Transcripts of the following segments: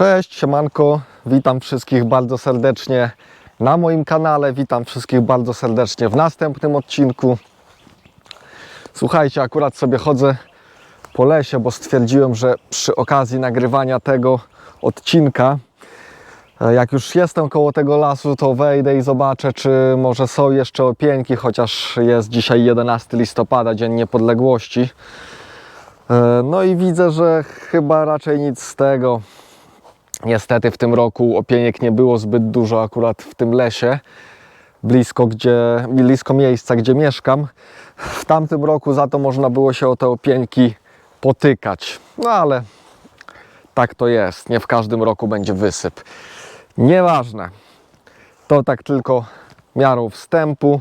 Cześć, siemanko, witam wszystkich bardzo serdecznie na moim kanale, witam wszystkich bardzo serdecznie w następnym odcinku. Słuchajcie, akurat sobie chodzę po lesie, bo stwierdziłem, że przy okazji nagrywania tego odcinka, e, jak już jestem koło tego lasu, to wejdę i zobaczę, czy może są jeszcze opieńki, chociaż jest dzisiaj 11 listopada, Dzień Niepodległości. E, No i widzę, że chyba raczej nic z tego. Niestety w tym roku opieniek nie było zbyt dużo akurat w tym lesie, blisko, gdzie, blisko miejsca, gdzie mieszkam. W tamtym roku za to można było się o te opieńki potykać. No ale tak to jest. Nie w każdym roku będzie wysyp. Nieważne. To tak tylko miarą wstępu.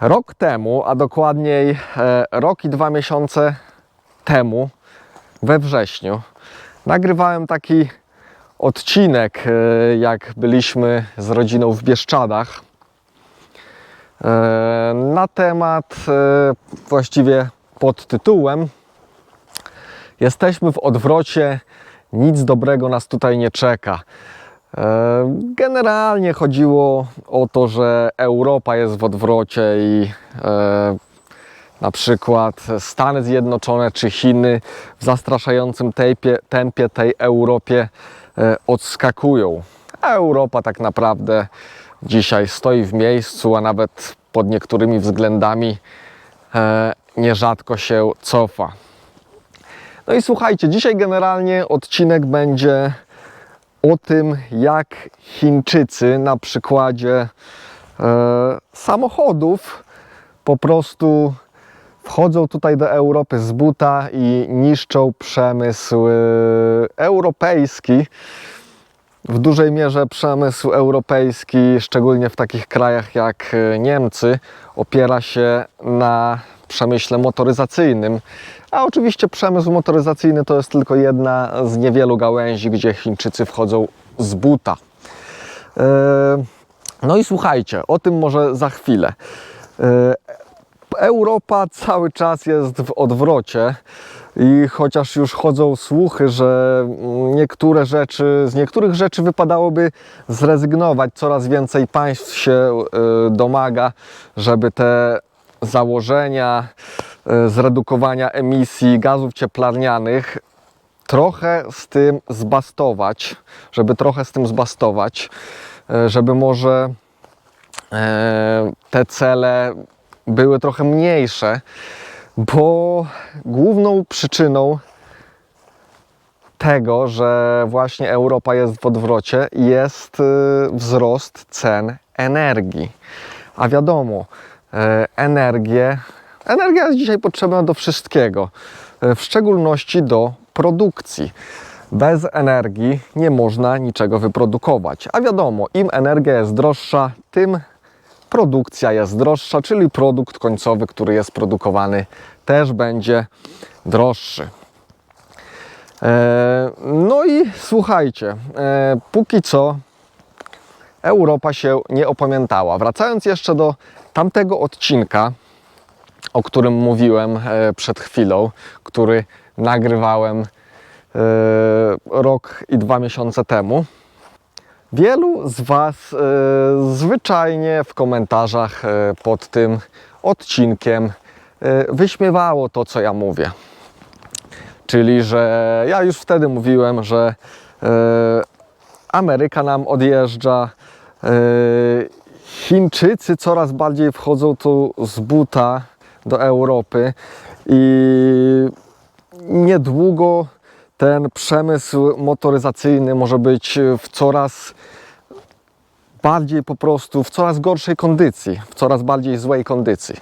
Rok temu, a dokładniej e, rok i dwa miesiące temu, we wrześniu, nagrywałem taki odcinek, e, jak byliśmy z rodziną w Bieszczadach, e, na temat e, właściwie pod tytułem Jesteśmy w odwrocie, nic dobrego nas tutaj nie czeka. Generalnie chodziło o to, że Europa jest w odwrocie i na przykład Stany Zjednoczone czy Chiny w zastraszającym tempie, tempie tej Europie e, odskakują. A Europa tak naprawdę dzisiaj stoi w miejscu, a nawet pod niektórymi względami e, nierzadko się cofa. No i słuchajcie, dzisiaj generalnie odcinek będzie o tym, jak Chińczycy na przykładzie e, samochodów po prostu wchodzą tutaj do Europy z buta i niszczą przemysł e, europejski. W dużej mierze przemysł europejski, szczególnie w takich krajach jak e, Niemcy, opiera się na przemyśle motoryzacyjnym. A oczywiście przemysł motoryzacyjny to jest tylko jedna z niewielu gałęzi, gdzie Chińczycy wchodzą z buta. E, No i słuchajcie, o tym może za chwilę. Europa cały czas jest w odwrocie i chociaż już chodzą słuchy, że niektóre rzeczy, z niektórych rzeczy wypadałoby zrezygnować, coraz więcej państw się e, domaga, żeby te założenia e, zredukowania emisji gazów cieplarnianych trochę z tym zbastować, żeby trochę z tym zbastować, e, żeby może e, te cele były trochę mniejsze, bo główną przyczyną tego, że właśnie Europa jest w odwrocie, jest y, wzrost cen energii. A wiadomo, e, energię, energia jest dzisiaj potrzebna do wszystkiego, e, w szczególności do produkcji. Bez energii nie można niczego wyprodukować. A wiadomo, im energia jest droższa, tym produkcja jest droższa, czyli produkt końcowy, który jest produkowany, też będzie droższy. E, No i słuchajcie, e, póki co Europa się nie opamiętała. Wracając jeszcze do tamtego odcinka, o którym mówiłem e, przed chwilą, który nagrywałem rok i dwa miesiące temu. Wielu z Was e, zwyczajnie w komentarzach e, pod tym odcinkiem e, wyśmiewało to, co ja mówię. Czyli, że ja już wtedy mówiłem, że Ameryka nam odjeżdża, e, Chińczycy coraz bardziej wchodzą tu z buta do Europy i niedługo ten przemysł motoryzacyjny może być w coraz bardziej po prostu, w coraz gorszej kondycji, w coraz bardziej złej kondycji.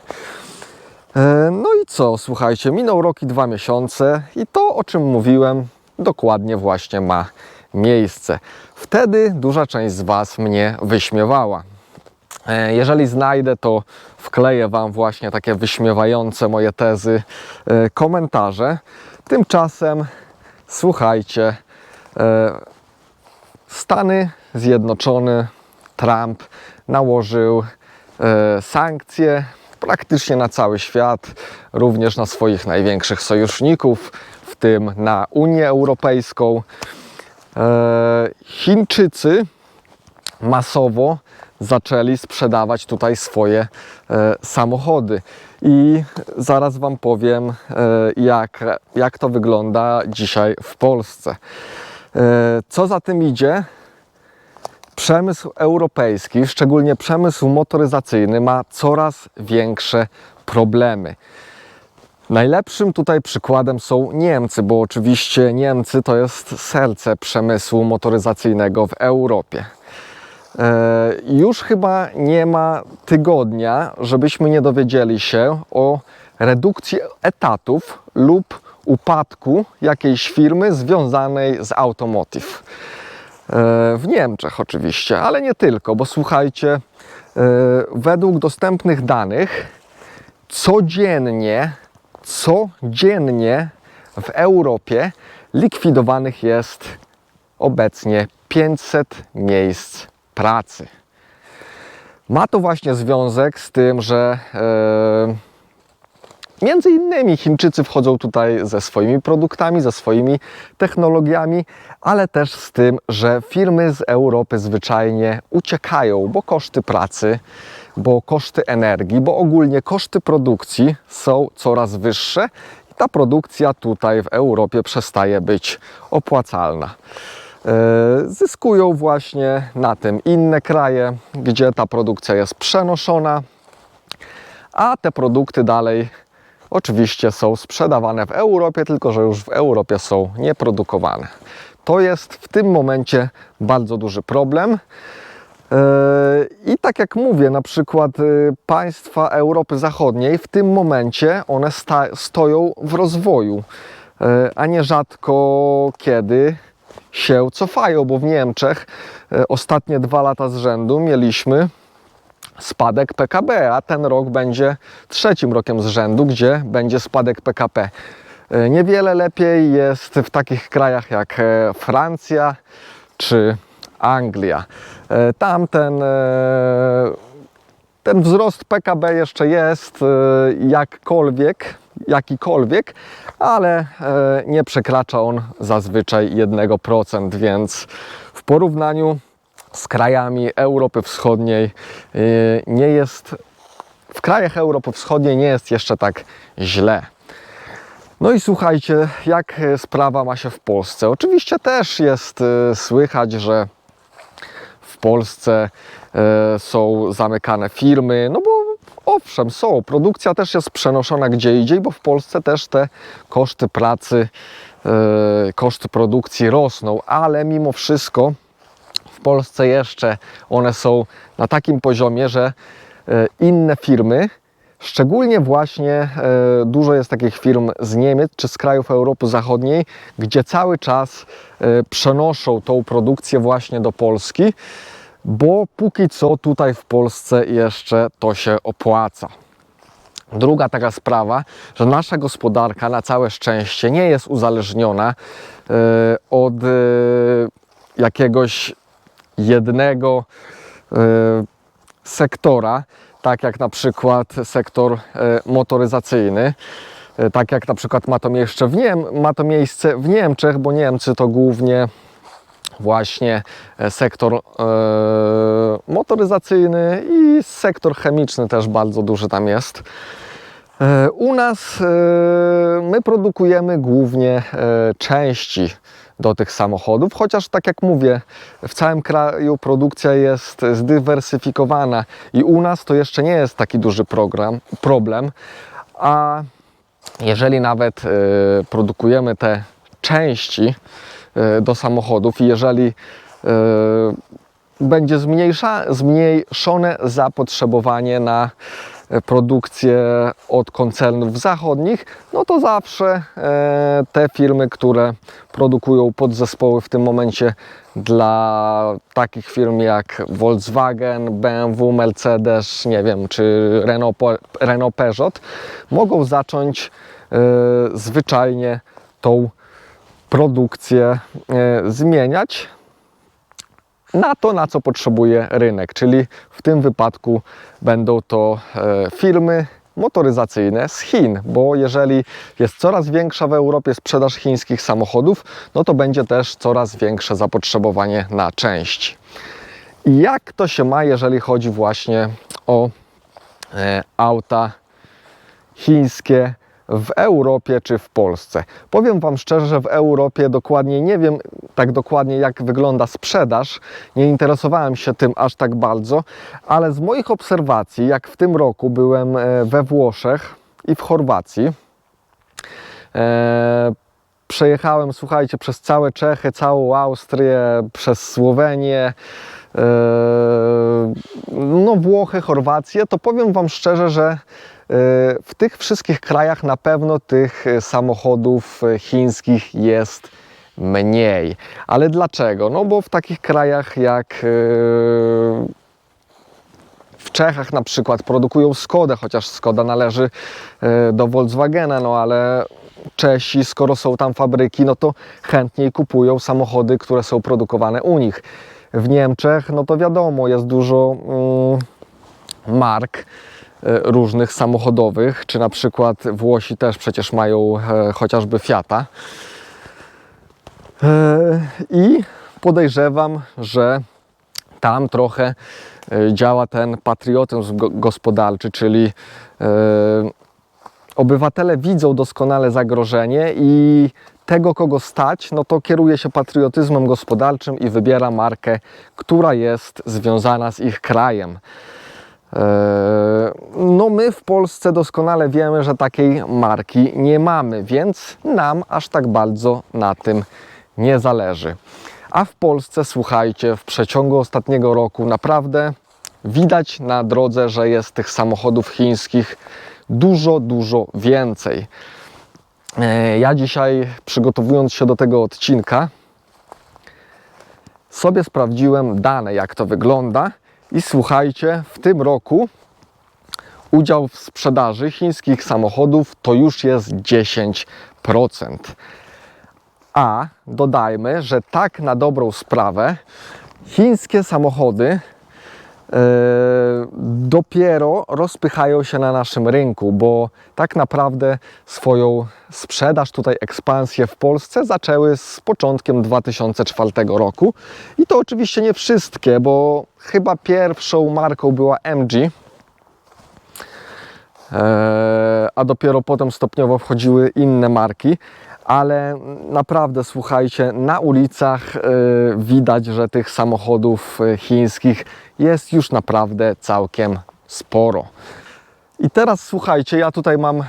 E, No i co, słuchajcie, minął rok i dwa miesiące i to, o czym mówiłem, dokładnie właśnie ma miejsce. Wtedy duża część z Was mnie wyśmiewała. E, Jeżeli znajdę, to wkleję Wam właśnie takie wyśmiewające moje tezy e, komentarze. Tymczasem słuchajcie, e, Stany Zjednoczone, Trump nałożył e, sankcje praktycznie na cały świat, również na swoich największych sojuszników, w tym na Unię Europejską. E, Chińczycy masowo zaczęli sprzedawać tutaj swoje samochody. I zaraz Wam powiem, e, jak, jak to wygląda dzisiaj w Polsce. E, co za tym idzie? Przemysł europejski, szczególnie przemysł motoryzacyjny, ma coraz większe problemy. Najlepszym tutaj przykładem są Niemcy, bo oczywiście Niemcy to jest serce przemysłu motoryzacyjnego w Europie. E, Już chyba nie ma tygodnia, żebyśmy nie dowiedzieli się o redukcji etatów lub upadku jakiejś firmy związanej z automotive. E, W Niemczech oczywiście, ale nie tylko, bo słuchajcie, e, według dostępnych danych codziennie, codziennie w Europie likwidowanych jest obecnie 500 miejsc pracy. Ma to właśnie związek z tym, że e, między innymi Chińczycy wchodzą tutaj ze swoimi produktami, ze swoimi technologiami, ale też z tym, że firmy z Europy zwyczajnie uciekają, bo koszty pracy, bo koszty energii, bo ogólnie koszty produkcji są coraz wyższe i ta produkcja tutaj w Europie przestaje być opłacalna. E, Zyskują właśnie na tym inne kraje, gdzie ta produkcja jest przenoszona, a te produkty dalej oczywiście są sprzedawane w Europie, tylko że już w Europie są nieprodukowane. To jest w tym momencie bardzo duży problem. Yy, I tak jak mówię, na przykład yy, państwa Europy Zachodniej w tym momencie one stoją w rozwoju, a nie rzadko kiedy się cofają, bo w Niemczech yy, ostatnie dwa lata z rzędu mieliśmy spadek PKB, a ten rok będzie trzecim rokiem z rzędu, gdzie będzie spadek PKP. E, Niewiele lepiej jest w takich krajach jak e, Francja czy Anglia. E, Tam ten, e, wzrost PKB jeszcze jest e, jakkolwiek, jakikolwiek, ale e, nie przekracza on zazwyczaj 1%, więc w porównaniu z krajami Europy Wschodniej y, nie jest, w krajach Europy Wschodniej nie jest jeszcze tak źle. No i słuchajcie, jak y, sprawa ma się w Polsce? Oczywiście też jest słychać, że w Polsce są zamykane firmy, no bo owszem, są. Produkcja też jest przenoszona gdzie indziej, bo w Polsce też te koszty pracy, y, koszty produkcji rosną, ale mimo wszystko w Polsce jeszcze one są na takim poziomie, że e, inne firmy, szczególnie właśnie e, dużo jest takich firm z Niemiec czy z krajów Europy Zachodniej, gdzie cały czas przenoszą tą produkcję właśnie do Polski, bo póki co tutaj w Polsce jeszcze to się opłaca. Druga taka sprawa, że nasza gospodarka na całe szczęście nie jest uzależniona e, od e, jakiegoś jednego e, sektora, tak jak na przykład sektor e, motoryzacyjny. Tak jak na przykład ma to miejsce w, Niem- ma to miejsce w Niemczech, bo Niemcy to głównie właśnie e, sektor e, motoryzacyjny i sektor chemiczny też bardzo duży tam jest. E, U nas my produkujemy głównie części do tych samochodów, chociaż tak jak mówię, w całym kraju produkcja jest zdywersyfikowana i u nas to jeszcze nie jest taki duży program, problem, a jeżeli nawet produkujemy te części do samochodów. I jeżeli e, będzie zmniejsza, zmniejszone zapotrzebowanie na e, produkcję od koncernów zachodnich, no to zawsze e, te firmy, które produkują podzespoły w tym momencie dla takich firm jak Volkswagen, BMW, Mercedes, nie wiem, czy Renault, Renault Peugeot, mogą zacząć e, zwyczajnie tą produkcję e, zmieniać na to, na co potrzebuje rynek, czyli w tym wypadku będą to e, firmy motoryzacyjne z Chin, bo jeżeli jest coraz większa w Europie sprzedaż chińskich samochodów, no to będzie też coraz większe zapotrzebowanie na części. Jak to się ma, jeżeli chodzi właśnie o e, auta chińskie w Europie czy w Polsce. Powiem Wam szczerze, że w Europie dokładnie nie wiem tak dokładnie jak wygląda sprzedaż. Nie interesowałem się tym aż tak bardzo, ale z moich obserwacji, jak w tym roku byłem e, we Włoszech i w Chorwacji, e, przejechałem, słuchajcie, przez całe Czechy, całą Austrię, przez Słowenię, e, no Włochy, Chorwację, to powiem Wam szczerze, że w tych wszystkich krajach na pewno tych e, samochodów e, chińskich jest mniej. Ale dlaczego? No bo w takich krajach jak e, w Czechach na przykład produkują Skodę, chociaż Skoda należy do Volkswagena, no ale Czesi, skoro są tam fabryki, no to chętniej kupują samochody, które są produkowane u nich. W Niemczech, no to wiadomo, jest dużo mm, mark różnych samochodowych, czy na przykład Włosi też przecież mają e, chociażby Fiata. E, I podejrzewam, że tam trochę e, działa ten patriotyzm go- gospodarczy, czyli e, obywatele widzą doskonale zagrożenie i tego, kogo stać, no to kieruje się patriotyzmem gospodarczym i wybiera markę, która jest związana z ich krajem. E, No, my w Polsce doskonale wiemy, że takiej marki nie mamy, więc nam aż tak bardzo na tym nie zależy. A w Polsce, słuchajcie, w przeciągu ostatniego roku naprawdę widać na drodze, że jest tych samochodów chińskich dużo, dużo więcej. E, Ja dzisiaj, przygotowując się do tego odcinka, sobie sprawdziłem dane, jak to wygląda. I słuchajcie, w tym roku udział w sprzedaży chińskich samochodów to już jest 10%. A dodajmy, że tak na dobrą sprawę chińskie samochody dopiero rozpychają się na naszym rynku, bo tak naprawdę swoją sprzedaż, tutaj ekspansję w Polsce zaczęły z początkiem 2004 roku. I to oczywiście nie wszystkie, bo chyba pierwszą marką była MG, e, a dopiero potem stopniowo wchodziły inne marki. Ale naprawdę, słuchajcie, na ulicach e, widać, że tych samochodów e, chińskich jest już naprawdę całkiem sporo. I teraz słuchajcie, ja tutaj mam e,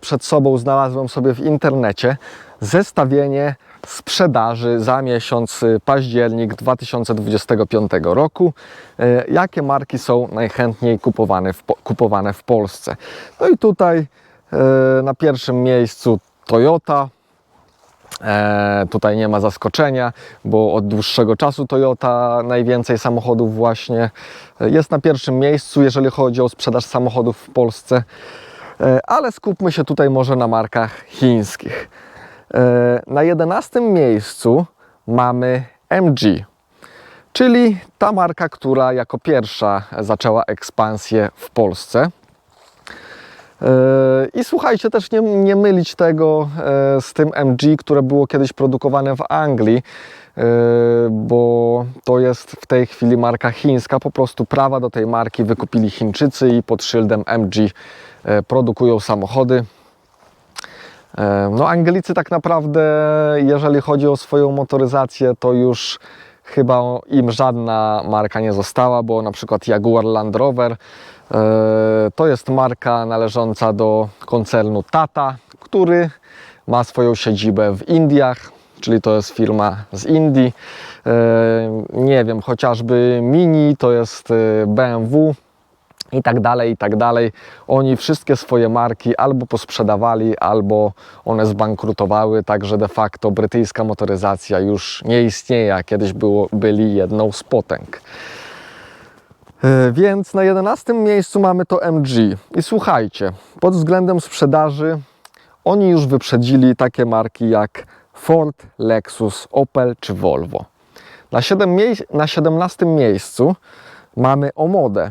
przed sobą, znalazłem sobie w internecie zestawienie sprzedaży za miesiąc e, październik 2025 roku. E, jakie marki są najchętniej kupowane w, Po- kupowane w Polsce? No i tutaj e, na pierwszym miejscu Toyota, E, tutaj nie ma zaskoczenia, bo od dłuższego czasu Toyota najwięcej samochodów właśnie e, jest na pierwszym miejscu, jeżeli chodzi o sprzedaż samochodów w Polsce. E, ale skupmy się tutaj może na markach chińskich. E, na 11 miejscu mamy MG, czyli ta marka, która jako pierwsza zaczęła ekspansję w Polsce. I słuchajcie, też nie, nie mylić tego e, z tym MG, które było kiedyś produkowane w Anglii, e, bo to jest w tej chwili marka chińska. Po prostu prawa do tej marki wykupili Chińczycy i pod szyldem MG e, produkują samochody. No, Anglicy tak naprawdę, jeżeli chodzi o swoją motoryzację, to już chyba im żadna marka nie została, bo na przykład Jaguar Land Rover e, to jest marka należąca do koncernu Tata, który ma swoją siedzibę w Indiach, czyli to jest firma z Indii. E, Nie wiem, chociażby Mini to jest e, BMW, i tak dalej, i tak dalej. Oni wszystkie swoje marki albo posprzedawali, albo one zbankrutowały, także de facto brytyjska motoryzacja już nie istnieje, a kiedyś było, byli jedną z potęg. E, Więc na 11 miejscu mamy to MG. I słuchajcie, pod względem sprzedaży oni już wyprzedzili takie marki jak Ford, Lexus, Opel czy Volvo. Na, 7 mie- na 17 miejscu mamy Omodę,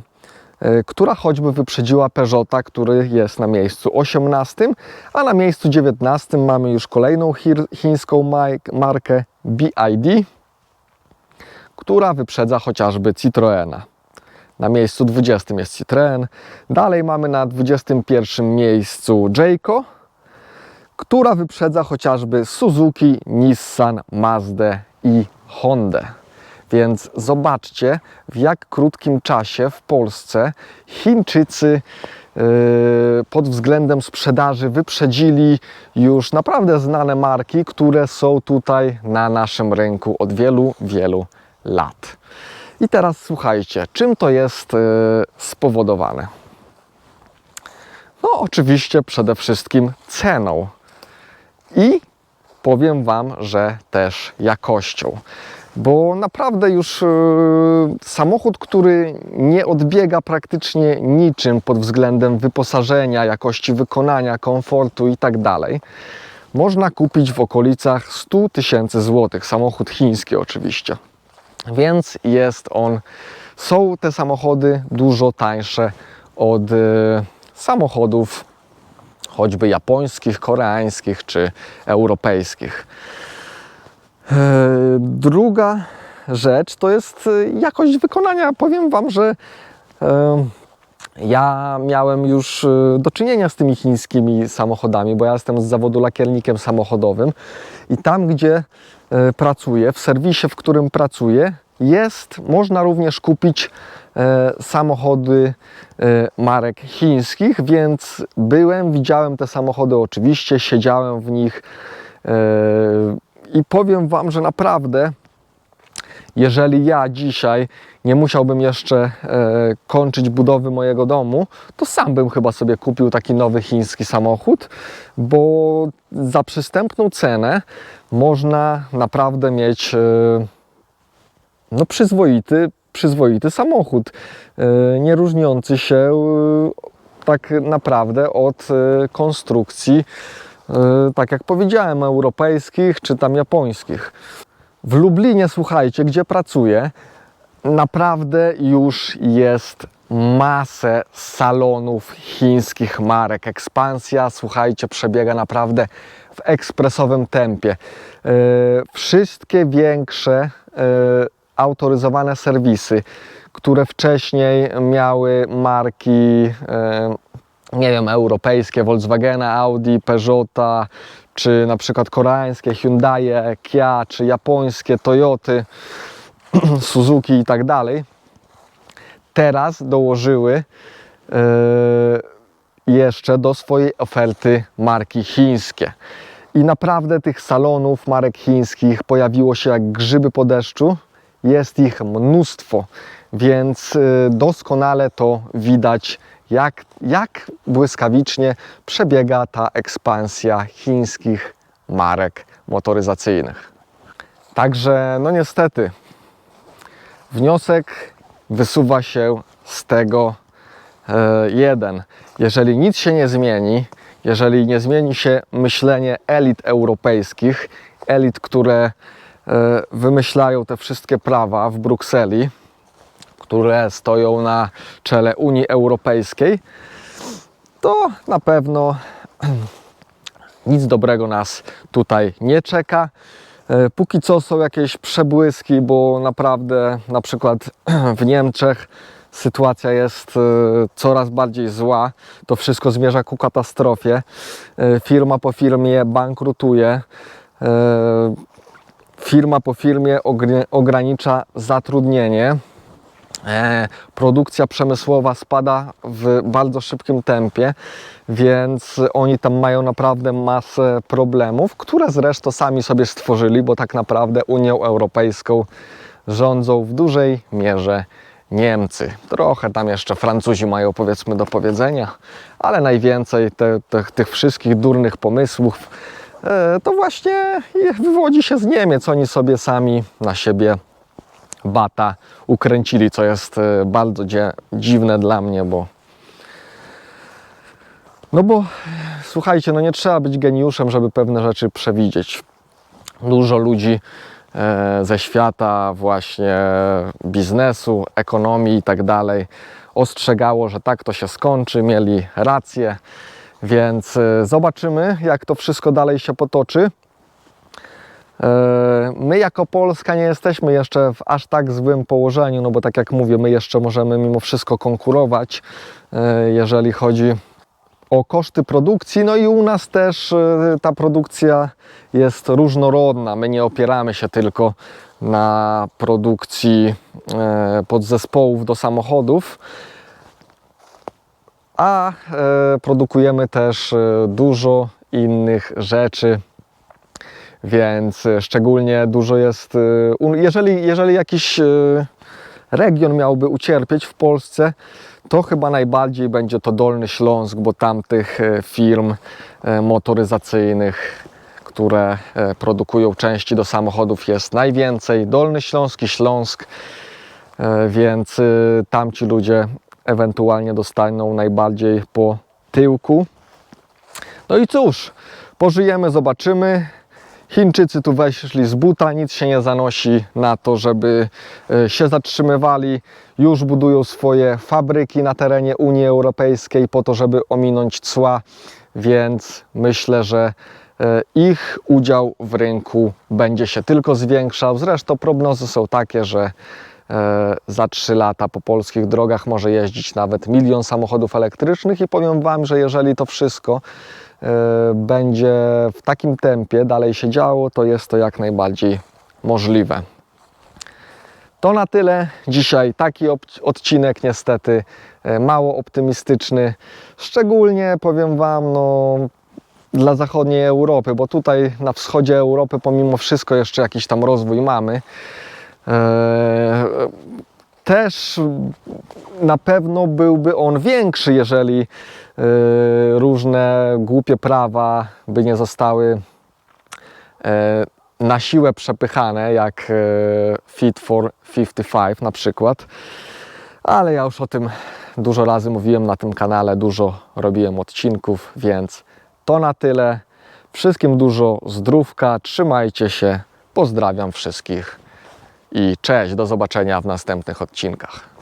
która choćby wyprzedziła Peugeota, który jest na miejscu 18, a na miejscu 19 mamy już kolejną chińską markę BID, która wyprzedza chociażby Citroena. Na miejscu 20 jest Citroen. Dalej mamy na 21 miejscu Jayco, która wyprzedza chociażby Suzuki, Nissan, Mazdę i Hondę. Więc zobaczcie, w jak krótkim czasie w Polsce Chińczycy yy, pod względem sprzedaży wyprzedzili już naprawdę znane marki, które są tutaj na naszym rynku od wielu, wielu lat. I teraz słuchajcie, czym to jest yy, spowodowane? No, oczywiście przede wszystkim ceną. I powiem Wam, że też jakością. Bo naprawdę już yy, samochód, który nie odbiega praktycznie niczym pod względem wyposażenia, jakości wykonania, komfortu i tak można kupić w okolicach 100 tysięcy złotych. Samochód chiński oczywiście. Więc jest on, są te samochody dużo tańsze od yy, samochodów choćby japońskich, koreańskich czy europejskich. E, Druga rzecz to jest e, jakość wykonania. Powiem Wam, że e, ja miałem już do czynienia z tymi chińskimi samochodami, bo ja jestem z zawodu lakiernikiem samochodowym i tam, gdzie pracuję, w serwisie, w którym pracuję, jest, można również kupić samochody marek chińskich, więc byłem, widziałem te samochody oczywiście, siedziałem w nich i powiem Wam, że naprawdę jeżeli ja dzisiaj nie musiałbym jeszcze e, kończyć budowy mojego domu, to sam bym chyba sobie kupił taki nowy chiński samochód, bo za przystępną cenę można naprawdę mieć e, no, przyzwoity, przyzwoity samochód, e, nie różniący się e, tak naprawdę od e, konstrukcji, tak jak powiedziałem, europejskich czy tam japońskich. W Lublinie, słuchajcie, gdzie pracuję, naprawdę już jest masę salonów chińskich marek. Ekspansja, słuchajcie, przebiega naprawdę w ekspresowym tempie. E, Wszystkie większe e, autoryzowane serwisy, które wcześniej miały marki nie wiem, europejskie, Volkswagena, Audi, Peugeota, czy na przykład koreańskie Hyundai, Kia, czy japońskie Toyoty, Suzuki i tak dalej, teraz dołożyły e, jeszcze do swojej oferty marki chińskie. I naprawdę tych salonów marek chińskich pojawiło się jak grzyby po deszczu. Jest ich mnóstwo, więc e, doskonale to widać, jak, jak błyskawicznie przebiega ta ekspansja chińskich marek motoryzacyjnych. Także, no niestety, wniosek wysuwa się z tego e, jeden. Jeżeli nic się nie zmieni, jeżeli nie zmieni się myślenie elit europejskich, elit, które e, wymyślają te wszystkie prawa w Brukseli, które stoją na czele Unii Europejskiej, to na pewno nic dobrego nas tutaj nie czeka. E, Póki co są jakieś przebłyski, bo naprawdę na przykład w Niemczech sytuacja jest e, coraz bardziej zła. To wszystko zmierza ku katastrofie. E, Firma po firmie bankrutuje. Firma po firmie ogr- ogranicza zatrudnienie. E, produkcja przemysłowa spada w bardzo szybkim tempie, więc oni tam mają naprawdę masę problemów, które zresztą sami sobie stworzyli, bo tak naprawdę Unią Europejską rządzą w dużej mierze Niemcy. Trochę tam jeszcze Francuzi mają powiedzmy do powiedzenia, ale najwięcej te, te, tych wszystkich durnych pomysłów e, to właśnie wywodzi się z Niemiec. Oni sobie sami na siebie bata ukręcili, co jest e, bardzo dziwne dla mnie, bo no bo słuchajcie, no nie trzeba być geniuszem, żeby pewne rzeczy przewidzieć. Dużo ludzi e, ze świata właśnie biznesu, ekonomii i tak dalej ostrzegało, że tak to się skończy, mieli rację, więc e, zobaczymy, jak to wszystko dalej się potoczy. E, My jako Polska nie jesteśmy jeszcze w aż tak złym położeniu, no bo tak jak mówię, my jeszcze możemy mimo wszystko konkurować, e, jeżeli chodzi o koszty produkcji. No i u nas też e, ta produkcja jest różnorodna. My nie opieramy się tylko na produkcji podzespołów do samochodów, a produkujemy też dużo innych rzeczy. Więc e, szczególnie dużo jest, e, jeżeli, jeżeli jakiś e, region miałby ucierpieć w Polsce, to chyba najbardziej będzie to Dolny Śląsk, bo tam tych e, firm motoryzacyjnych, które produkują części do samochodów jest najwięcej. Dolny Śląsk i Śląsk, więc tamci ludzie ewentualnie dostaną najbardziej po tyłku. No i cóż, pożyjemy, zobaczymy. Chińczycy tu weszli z buta, nic się nie zanosi na to, żeby e, się zatrzymywali. Już budują swoje fabryki na terenie Unii Europejskiej po to, żeby ominąć cła, więc myślę, że e, ich udział w rynku będzie się tylko zwiększał. Zresztą prognozy są takie, że e, za 3 lata po polskich drogach może jeździć nawet milion samochodów elektrycznych i powiem Wam, że jeżeli to wszystko będzie w takim tempie dalej się działo, to jest to jak najbardziej możliwe. To na tyle. Dzisiaj taki odcinek niestety e, mało optymistyczny. Szczególnie powiem Wam, no, dla zachodniej Europy, bo tutaj na wschodzie Europy pomimo wszystko jeszcze jakiś tam rozwój mamy. E, Też na pewno byłby on większy, jeżeli e, różne głupie prawa by nie zostały e, na siłę przepychane, jak e, Fit for 55 na przykład. Ale ja już o tym dużo razy mówiłem na tym kanale, dużo robiłem odcinków, więc to na tyle. Wszystkim dużo zdrówka, trzymajcie się, pozdrawiam wszystkich i cześć, do zobaczenia w następnych odcinkach.